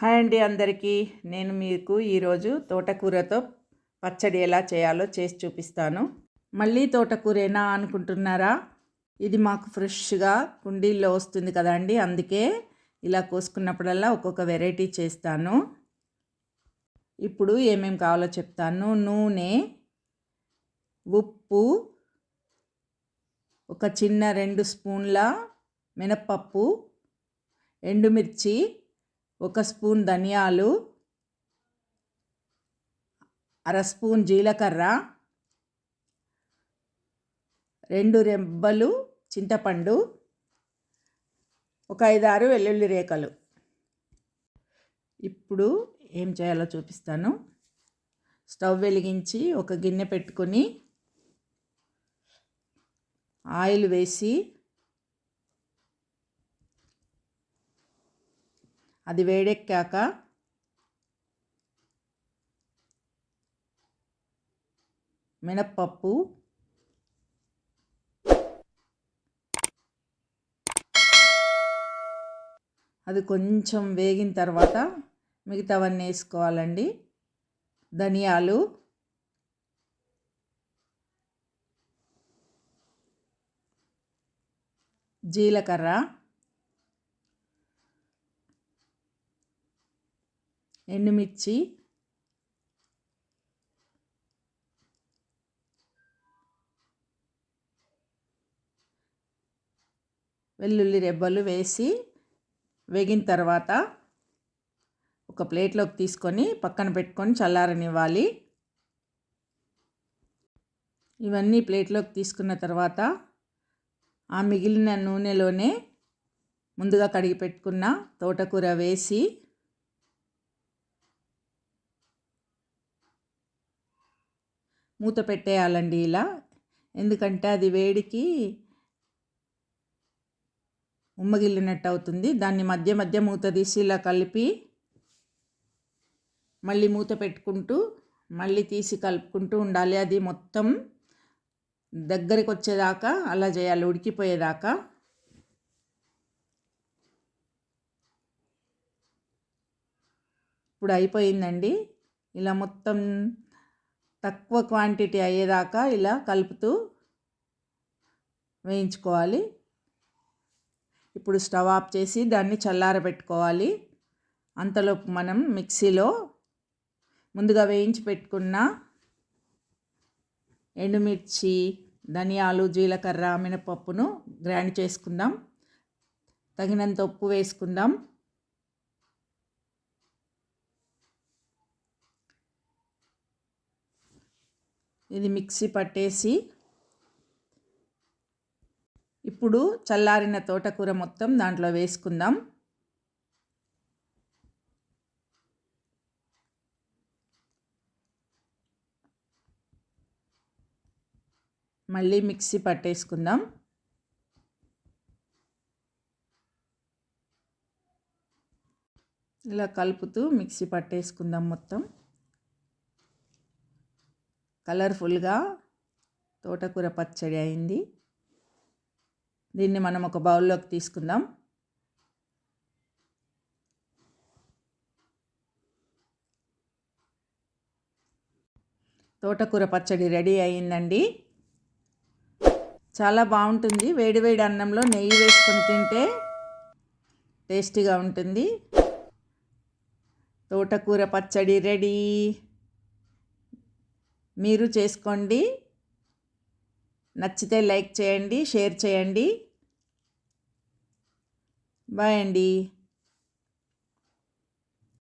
Hi అండి అందరికీ. నేను మీకు ఈరోజు తోటకూరతో పచ్చడి ఎలా చేయాలో చేసి చూపిస్తాను. మళ్ళీ తోటకూరేనా అనుకుంటున్నారా? ఇది మాకు ఫ్రెష్గా కుండీల్లో వస్తుంది కదండి అందుకే ఇలా కోసుకున్నప్పుడల్లా ఒక్కొక్క వెరైటీ చేస్తాను. ఇప్పుడు ఏమేమి కావాలో చెప్తాను. నూనె ఉప్పు ఒక చిన్న రెండు స్పూన్ల మినప్పప్పు ఎండుమిర్చి ఒక స్పూన్ ధనియాలు అర స్పూన్ జీలకర్ర రెండు రెబ్బలు చింతపండు ఒక ఐదారు వెల్లుల్లి రేఖలు ఇప్పుడు ఏం చేయాలో చూపిస్తాను. స్టవ్ వెలిగించి ఒక గిన్నె పెట్టుకొని ఆయిల్ వేసి అది వేడెక్కాక మినప్పప్పు అది కొంచెం వేగిన తర్వాత మిగతావన్నీ వేసుకోవాలండి. ధనియాలు జీలకర్ర ఎండుమిర్చి వెల్లుల్లి రెబ్బలు వేసి వేగిన తర్వాత ఒక ప్లేట్లోకి తీసుకొని పక్కన పెట్టుకొని చల్లారనివ్వాలి. ఇవన్నీ ప్లేట్లోకి తీసుకున్న తర్వాత ఆ మిగిలిన నూనెలోనే ముందుగా కడిగి పెట్టుకున్న తోటకూర వేసి మూత పెట్టేయాలండి ఇలా. ఎందుకంటే అది వేడికి ఉమ్మగిల్లినట్టు అవుతుంది. దాన్ని మధ్య మధ్య మూత తీసి ఇలా కలిపి మళ్ళీ మూత పెట్టుకుంటూ మళ్ళీ తీసి కలుపుకుంటూ ఉండాలి. అది మొత్తం దగ్గరికి వచ్చేదాకా అలా చేయాలి ఉడికిపోయేదాకా. ఇప్పుడు అయిపోయిందండి. ఇలా మొత్తం తక్కువ క్వాంటిటీ అయ్యేదాకా ఇలా కలుపుతూ వేయించుకోవాలి. ఇప్పుడు స్టవ్ ఆఫ్ చేసి దాన్ని చల్లారబెట్టుకోవాలి. అంతలోపు మనం మిక్సీలో ముందుగా వేయించి పెట్టుకున్న ఎండుమిర్చి ధనియాలు జీలకర్ర మినపప్పును గ్రైండ్ చేసుకుందాం. తగినంత ఉప్పు వేసుకుందాం. ఇది మిక్సీ పట్టేసి ఇప్పుడు చల్లారిన తోటకూర మొత్తం దాంట్లో వేసుకుందాం. మళ్ళీ మిక్సీ పట్టేసుకుందాం. ఇలా కలుపుతూ మిక్సీ పట్టేసుకుందాం మొత్తం. కలర్ఫుల్గా తోటకూర పచ్చడి అయింది. దీన్ని మనం ఒక బౌల్లోకి తీసుకుందాం. తోటకూర పచ్చడి రెడీ అయిందండి. చాలా బాగుంటుంది. వేడివేడి అన్నంలో నెయ్యి వేసుకొని తింటే టేస్టీగా ఉంటుంది. తోటకూర పచ్చడి రెడీ. మీరు చేసుకోండి. నచ్చితే లైక్ చేయండి షేర్ చేయండి. బాయ్ అండి.